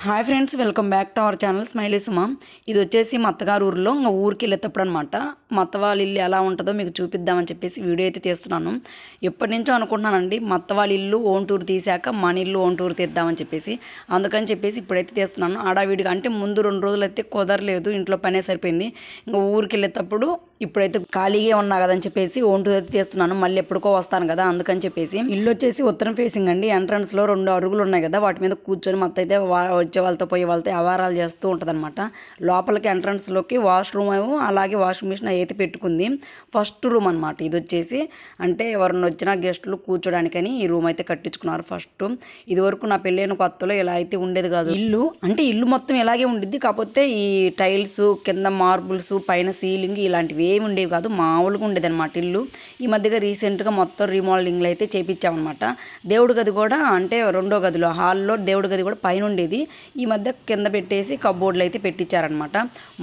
Hi friends welcome back to our channel smiley Suma ఇది వచ్చేసి మా అత్తగారు ఊరిలో ఇంకా ఊరికి వెళ్ళేటప్పుడు అనమాట మా వాళ్ళ ఇల్లు ఎలా ఉంటుందో మీకు చూపిద్దామని చెప్పేసి వీడియో అయితే తీస్తున్నాను. ఎప్పటి నుంచో అనుకుంటున్నానండి మా వాళ్ళ ఇల్లు ఓన్ టూర్ తీసాక మన ఇల్లు ఓన్ టూర్ తీద్దామని చెప్పేసి. అందుకని చెప్పేసి ఇప్పుడైతే తీస్తున్నాను. ఆడావిడిగా అంటే ముందు రెండు రోజులు అయితే కుదరలేదు ఇంట్లో పనే సరిపోయింది. ఇంకా ఊరికి వెళ్ళేటప్పుడు ఇప్పుడైతే ఖాళీగా ఉన్నా కదని చెప్పేసి ఓన్ టూర్ అయితే తీస్తున్నాను. మళ్ళీ ఎప్పుడుకో వస్తాను కదా అందుకని చెప్పేసి. ఇల్లు వచ్చేసి ఉత్తరం ఫేసింగ్ అండి. ఎంట్రన్స్లో రెండు అరుగులు ఉన్నాయి కదా వాటి మీద కూర్చొని మొత్తం అయితే వా- వచ్చే వాళ్ళతో పోయే వాళ్ళతో వ్యవహారాలు చేస్తూ ఉంటుంది అనమాట లోపలికి ఎంట్రన్స్లోకి వాష్రూమ్ ఏమో అలాగే వాషింగ్ మిషన్ అయితే పెట్టుకుంది. ఫస్ట్ రూమ్ అనమాట ఇది వచ్చేసి. అంటే ఎవరన్నా వచ్చినా గెస్టులు కూర్చోడానికని ఈ రూమ్ అయితే కట్టించుకున్నారు ఫస్ట్. ఇది వరకు నా పెళ్ళైన కొత్తలో ఇలా అయితే ఉండేది కాదు. ఇల్లు అంటే ఇల్లు మొత్తం ఇలాగే ఉండిద్ది. కాకపోతే ఈ టైల్స్ కింద మార్బుల్స్ పైన సీలింగ్ ఇలాంటివి ఏమి ఉండేవి కాదు. మామూలుగా ఉండేది అనమాట ఇల్లు. ఈ మధ్యగా రీసెంట్గా మొత్తం రీమోడలింగ్లు అయితే చేపించామన్నమాట. దేవుడి గది కూడా అంటే రెండో గదిలో హాల్లో దేవుడి గది కూడా పైన ఉండేది. ఈ మధ్య కింద పెట్టేసి కబోర్డ్లు అయితే పెట్టించారనమాట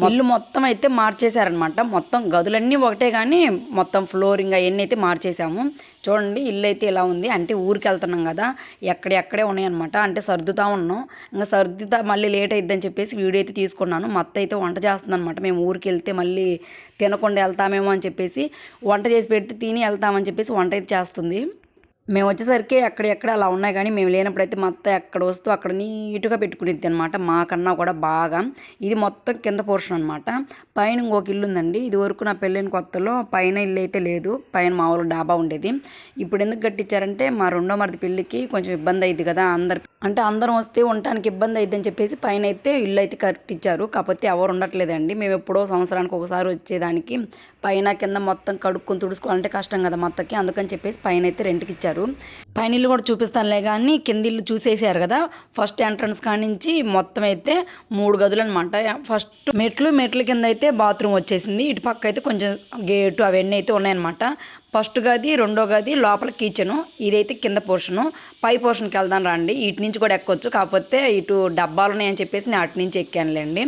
ఇల్లు మొత్తం అయితే మార్చేశారనమాట మొత్తం గదులన్నీ ఒకటే కానీ మొత్తం ఫ్లోరింగ్ అవన్నీ అయితే మార్చేసాము చూడండి ఇల్లు అయితే ఇలా ఉంది. అంటే ఊరికి వెళ్తున్నాం కదా ఎక్కడెక్కడే ఉన్నాయన్నమాట. అంటే సర్దుతా ఉన్నాం. ఇంకా సర్దుతా మళ్ళీ లేట్ అయిద్దని చెప్పేసి వీడియో అయితే తీసుకున్నాను. మత్త అయితే వంట చేస్తుందన్నమాట. మేము ఊరికి వెళ్తే మళ్ళీ తినకుండా వెళ్తామేమో అని చెప్పేసి వంట చేసి పెట్టి తిని వెళ్తామని చెప్పేసి వంట అయితే చేస్తుంది. మేము వచ్చేసరికి ఎక్కడెక్కడ అలా ఉన్నాయి కానీ మేము లేనప్పుడైతే మా అత్త ఎక్కడ వస్తూ అక్కడ నీట్గా పెట్టుకునేది అనమాట మాకన్నా కూడా బాగా. ఇది మొత్తం కింద పోర్షన్ అనమాట పైన ఇంకొక ఇల్లు ఉందండి. ఇది వరకు నా పెళ్ళైన కొత్తలో పైన ఇల్లు అయితే లేదు. పైన మామూలు డాబా ఉండేది. ఇప్పుడు ఎందుకు కట్టించారంటే మా రెండో మరిది పెళ్ళికి కొంచెం ఇబ్బంది అయింది కదా అందరు అంటే అందరం వస్తే ఉండటానికి ఇబ్బంది అయిద్దని చెప్పేసి పైన అయితే ఇల్లు అయితే కట్టించారు. కాకపోతే ఎవరు ఉండట్లేదండి. మేము ఎప్పుడో సంవత్సరానికి ఒకసారి వచ్చేదానికి పైన కింద మొత్తం కడుక్కొని తుడుచుకోవాలంటే కష్టం కదా మొత్తకి అందుకని చెప్పేసి పైన అయితే రెంట్కి ఇచ్చారు. పైన ఇల్లు కూడా చూపిస్తానులే కానీ కింద ఇల్లు చూసేసారు కదా. ఫస్ట్ ఎంట్రన్స్ కానించి మొత్తం అయితే మూడు గదులు అనమాట ఫస్ట్ మెట్లు మెట్ల కింద అయితే బాత్రూమ్ వచ్చేసింది. ఇటు పక్క అయితే కొంచెం గేటు అవన్నీ అయితే ఉన్నాయన్నమాట. ఫస్ట్ గది రెండో గది లోపల కిచెను ఇదైతే కింద పోర్షను. పై పోర్షన్కి వెళ్దాం రండి. ఇటు నుంచి కూడా ఎక్కొచ్చు. కాకపోతే ఇటు డబ్బాలు ఉన్నాయని చెప్పేసి నేను అటు నుంచి ఎక్కానులేండి.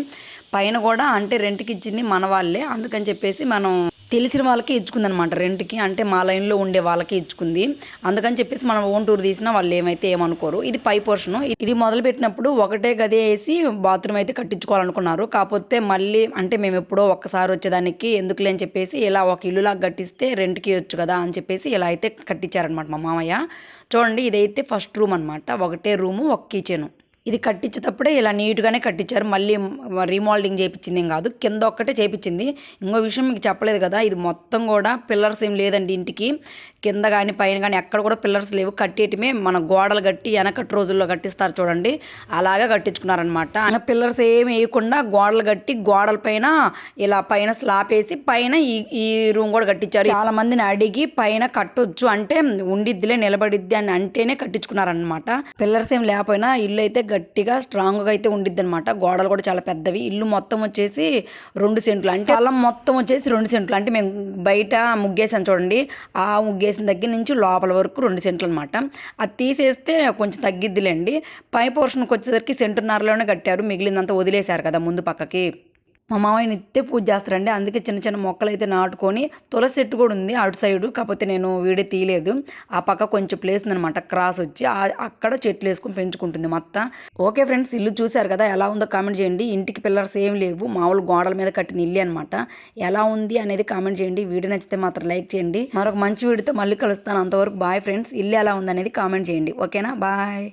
పైన కూడా అంటే రెంట్కి ఇచ్చింది మన వాళ్ళే. అందుకని చెప్పేసి మనం తెలిసిన వాళ్ళకి ఇచ్చుకుందనమాట రెంట్కి అంటే మా లైన్లో ఉండే వాళ్ళకి ఇచ్చుకుంది. అందుకని చెప్పేసి మనం ఓన్ టూర్ తీసినా వాళ్ళు ఏమైతే ఏమనుకోరు. ఇది పై పోర్షన్. ఇది మొదలు పెట్టినప్పుడు ఒకటే గది వేసి బాత్రూమ్ అయితే కట్టించుకోవాలనుకున్నారు. కాకపోతే మళ్ళీ అంటే మేము ఎప్పుడో ఒక్కసారి వచ్చేదానికి ఎందుకులే అని చెప్పేసి ఇలా ఒక ఇల్లులాగా కట్టిస్తే రెంట్కి ఇవ్వచ్చు కదా అని చెప్పేసి ఇలా అయితే కట్టించారనమాట మా మామయ్య. చూడండి ఇదైతే ఫస్ట్ రూమ్ అనమాట ఒకటే రూము ఒక కిచెను. ఇది కట్టించేటప్పుడే ఇలా నీట్గానే కట్టించారు. మళ్ళీ రీమోల్డింగ్ చేయించింది ఏం కాదు. కింద ఒక్కటే చేయించింది. ఇంకో విషయం మీకు చెప్పలేదు కదా ఇది మొత్తం కూడా పిల్లర్స్ ఏం లేదండి ఇంటికి. కింద కానీ పైన కానీ ఎక్కడ కూడా పిల్లర్స్ లేవు. కట్టేయటమే మన గోడలు కట్టి వెనకటి రోజుల్లో కట్టిస్తారు చూడండి. అలాగా కట్టించుకున్నారనమాట పిల్లర్స్ ఏమి వేయకుండా గోడలు కట్టి గోడల పైన ఇలా పైన స్లాబ్ వేసి పైన ఈ ఈ రూమ్ కూడా కట్టించారు. చాలా మందిని అడిగి పైన కట్టొచ్చు అంటే ఉండిద్దిలే నిలబడిద్ది అని అంటేనే కట్టించుకున్నారనమాట పిల్లర్స్ ఏం లేకపోయినా ఇల్లు అయితే గట్టిగా స్ట్రాంగ్గా అయితే ఉండిద్ది అనమాట గోడలు కూడా చాలా పెద్దవి. ఇల్లు మొత్తం వచ్చేసి రెండు సెంట్లు. అంటే అలా మొత్తం వచ్చేసి రెండు సెంట్లు. అంటే మేము బయట ముగ్గేసాం చూడండి. ఆ ముగ్గే చేసిన దగ్గర నుంచి లోపల వరకు రెండు సెంట్లు అనమాట అది తీసేస్తే కొంచెం తగ్గిద్దిలేండి. పై పోర్షన్కి వచ్చేసరికి సెంటున్నరలోనే కట్టారు. మిగిలిందంతా వదిలేశారు కదా ముందు పక్కకి. మా మామయ్య నిత్య పూజ చేస్తారండి. అందుకే చిన్న చిన్న మొక్కలు అయితే నాటుకొని తులసి చెట్టు కూడా ఉంది అటు సైడు. కాకపోతే నేను వీడియో తీయలేదు. ఆ పక్క కొంచెం ప్లేస్ ఉందనమాట క్రాస్ వచ్చి అక్కడ చెట్లు వేసుకుని పెంచుకుంటుంది మొత్తం. ఓకే ఫ్రెండ్స్ ఇల్లు చూశారు కదా ఎలా ఉందో కామెంట్ చేయండి. ఇంటికి పిల్లర్స్ ఏం లేవు. మామూలు గోడల మీద కట్టిన ఇల్లు అనమాట ఎలా ఉంది అనేది కామెంట్ చేయండి. వీడియో నచ్చితే మాత్రం లైక్ చేయండి. మరొక మంచి వీడియోతో మళ్ళీ కలుస్తాను. అంతవరకు బాయ్ ఫ్రెండ్స్ ఇల్లు ఎలా ఉంది అనేది కామెంట్ చేయండి. ఓకేనా? బాయ్.